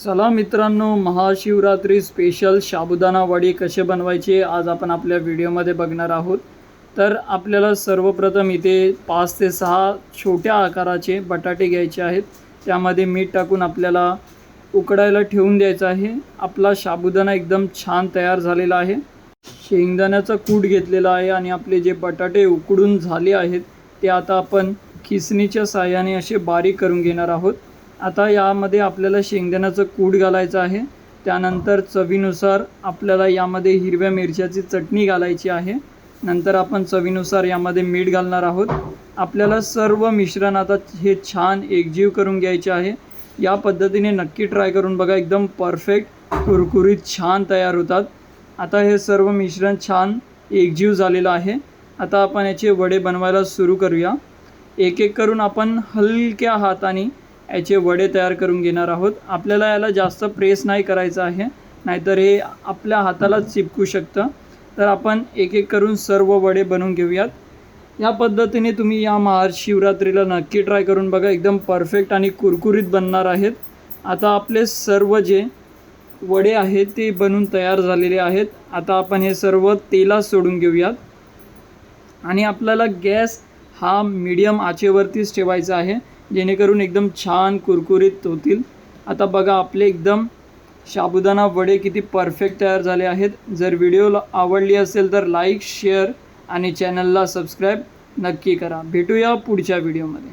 चला मित्रांनो महाशिवरात्री स्पेशल साबुदाणा वडी कसे बनवायचे आज आपण आपल्या व्हिडिओमध्ये बघणार आहोत. तर आपल्याला सर्वप्रथम इथे पाच ते सहा छोट्या आकाराचे बटाटे घ्यायचे आहेत. त्यामध्ये मीठ टाकून आपल्याला उकडायला ठेवून द्यायचं आहे. आपला साबुदाणा एकदम छान तयार झालेला आहे. शेंगदाण्याचा कूट घेतलेला आहे आणि आपले जे बटाटे उकडून झाले आहेत ते आता आपण खिसणीच्या साह्याने असे बारीक करून घेणार आहोत. आता यामध्ये आपल्याला शेंगदाण्याचं कूट घालायचं आहे. त्यानंतर चवीनुसार आपल्याला यामध्ये हिरव्या मिरच्याची चटणी घालायची आहे. नंतर आपण चवीनुसार यामध्ये मीठ घालणार आहोत. आपल्याला सर्व मिश्रण आता हे छान एकजीव करून घ्यायचे आहे. या पद्धतीने नक्की ट्राय करून बघा एकदम परफेक्ट कुरकुरीत छान तयार होतात. आता हे सर्व मिश्रण छान एकजीव झालेलं आहे. आता आपण याचे वडे बनवायला सुरू करूया. एक एक करून आपण हलक्या हाताने याचे वडे तयार करून घेणार आहोत. आपल्याला याला जास्त प्रेस नाही करायचं आहे नाहीतर हे आपल्या हाताला चिपकू शकतं. तर आपण एक एक करून सर्व वडे बनवून घेऊयात. या पद्धतीने तुम्ही या महाशिवरात्रीला नक्की ट्राय करून बघा. एकदम परफेक्ट आणि कुरकुरीत बनणार आहेत. आता आपले सर्व जे वडे आहेत ते बनून तयार झालेले आहेत. आता आपण हे सर्व तेलात सोडून घेऊयात. आणि आपल्याला गॅस हा मीडियम आचेवरतीच ठेवायचा आहे. जेणेकरून एकदम छान कुरकुरीत होतील. आता बघा आपले एकदम साबुदाणा वडे किती परफेक्ट तयार झाले आहेत. जर व्हिडिओ आवडली असेल तर लाईक शेअर आणि चॅनलला सबस्क्राईब नक्की करा. भेटूया पुढच्या व्हिडिओमध्ये